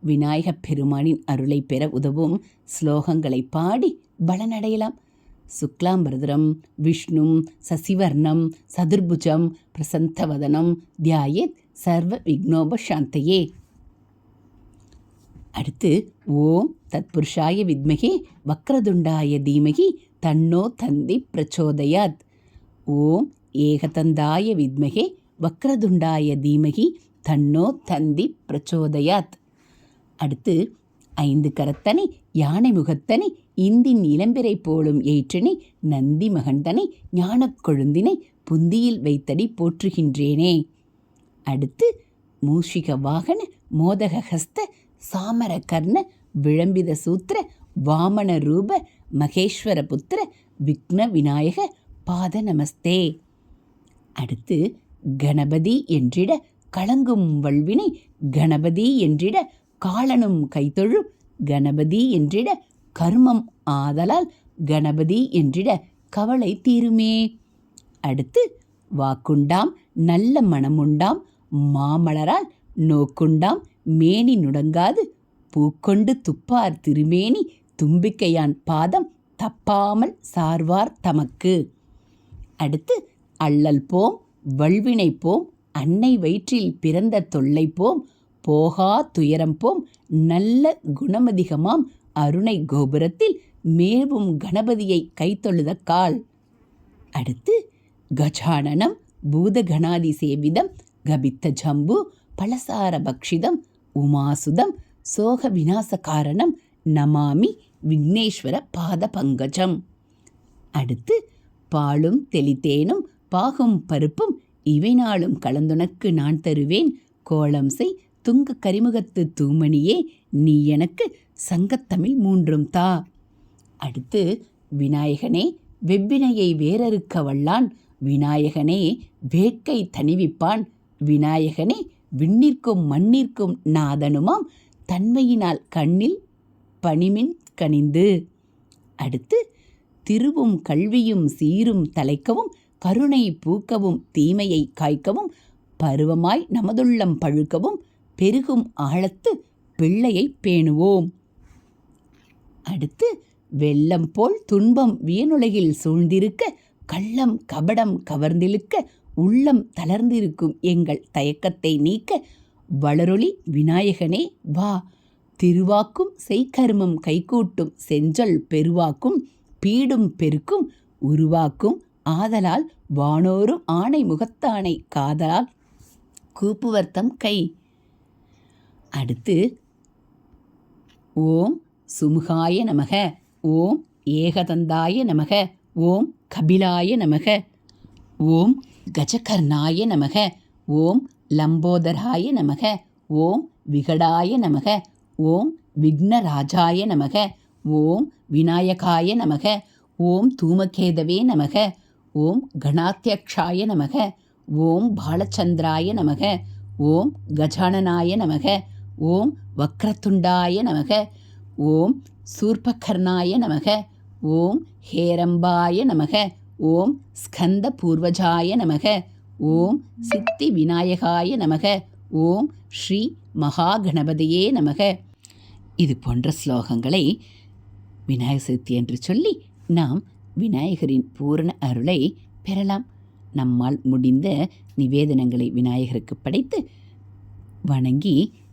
விநாயகப் பெருமானின் அருளை பெற உதவும் ஸ்லோகங்களை பாடி பலனடையலாம் சுக்லாம்பரதரம் விஷ்ணும் சசிவர்ணம் சதுர்புஜம் பிரசந்தவதனம் தியாயேத் சர்வ விக்னோப சாந்தையே. அடுத்து ஓம் தத்புருஷாய வித்மகே வக்ரதுண்டாய தீமகி தன்னோ தந்தி பிரச்சோதயாத். ஓம் ஏகதந்தாய வித்மகே வக்ரதுண்டாய தீமகி தன்னோ தந்தி பிரச்சோதயாத். அடுத்து ஐந்து கரத்தனை யானை முகத்தனை இந்தின் இளம்பிரை போலும் ஏற்றனை நந்தி மகன்தனை ஞானக் கொழுந்தினை புந்தியில் வைத்தடி போற்றுகின்றேனே. அடுத்து மூஷிக வாகன மோதக ஹஸ்த சாமர கர்ண விளம்பித சூத்திர வாமன ரூப மகேஸ்வர புத்திர விக்ன விநாயக பாத நமஸ்தே. அடுத்து கணபதி என்றிட கலங்கும் வல்வினை கணபதி என்றிட காலனும் கைத்தொழு கணபதி என்றிட கர்மம் ஆதலால் கணபதி என்றிட கவலை தீருமே. அடுத்து வாக்குண்டாம் நல்ல மனமுண்டாம் மாமலரால் நோக்குண்டாம் மேனி நுடங்காது பூக்கொண்டு துப்பார் திருமேனி தும்பிக்கையான் பாதம் தப்பாமல் சார்வார் தமக்கு. அடுத்து அள்ளல் போம் வல்வினை போம் அன்னை வயிற்றில் பிறந்த தொல்லை போம் போகா துயரம் போம் நல்ல குணமதிகமாம். அருணை கோபுரத்தில் மேவும் கணபதியை கைத்தொழுத கால். அடுத்து கஜானனம் பூதகணாதி சேவிதம் கபித்த ஜம்பு பலசார பக்ஷிதம் உமாசுதம் சோக விநாச காரணம் நமாமி விக்னேஸ்வர பாத பங்கஜம். அடுத்து பாலும் தெளித்தேனும் பாகும் பருப்பும் இவை நாளும் கலந்துனக்கு நான் தருவேன். கோலம் செய் துங்க கரிமுகத்து தூமணியே நீ எனக்கு சங்கத்தமிழ் மூன்றும் தா. அடுத்து விநாயகனே வெவ்வினையை வேறறுக்க வல்லான் விநாயகனே வேட்கை தணிவிப்பான் விநாயகனே விண்ணிற்கும் மண்ணிற்கும் நாதனுமாம் தன்மையினால் கண்ணில் பணிமின் கனிந்து. அடுத்து திருவும் கல்வியும் சீரும் தலைக்கவும் கருணை பூக்கவும் தீமையை காய்க்கவும் பருவமாய் நமதுள்ளம் பழுக்கவும் பெருகும் ஆழத்து பிள்ளையை பேணுவோம். அடுத்து வெள்ளம் போல் துன்பம் வியனுலகில் சூழ்ந்திருக்க கள்ளம் கபடம் கவர்ந்திழுக்க உள்ளம் தளர்ந்திருக்கும் எங்கள் தயக்கத்தை நீக்க வளரொளி விநாயகனே வா. திருவாக்கும் செய்கர்மம் கைகூட்டும் செஞ்சொல் பெருவாக்கும் பீடும் பெருக்கும் உருவாக்கும் ஆதலால் வானோரும் ஆணை முகத்தானை காதலால் கூப்புவர்த்தம் கை. அடுத்து ஓம் சுமுகாய நமக ஓம் ஏகதந்தாய நமக ஓம் கபிலாய நமக ஓம் கஜகர்ணாய நமக ஓம் லம்போதராய நமக ஓம் விகடாய நமக ஓம் விக்னராஜாய நமக ஓம் விநாயகாய நமக ஓம் தூமகேதவே நமக ஓம் கணாத்தியக்ஷாய நமக ஓம் பாலச்சந்திராய நமக ஓம் கஜானனாய நமக ஓம் வக்ரத்துண்டாய நமக. ஓம் சூர்பகர்ணாய நமக. ஓம் ஹேரம்பாய நமக. ஓம் ஸ்கந்த பூர்வஜாய நமக. ஓம் சித்தி விநாயகாய நமக. ஓம் ஸ்ரீ மகாகணபதியே நமக. இது போன்ற ஸ்லோகங்களை விநாயகர் சதுர்த்தி என்று சொல்லி நாம் விநாயகரின் பூரண அருளை பெறலாம். நம்மால் முடிந்த நிவேதனங்களை விநாயகருக்கு படைத்து வணங்கி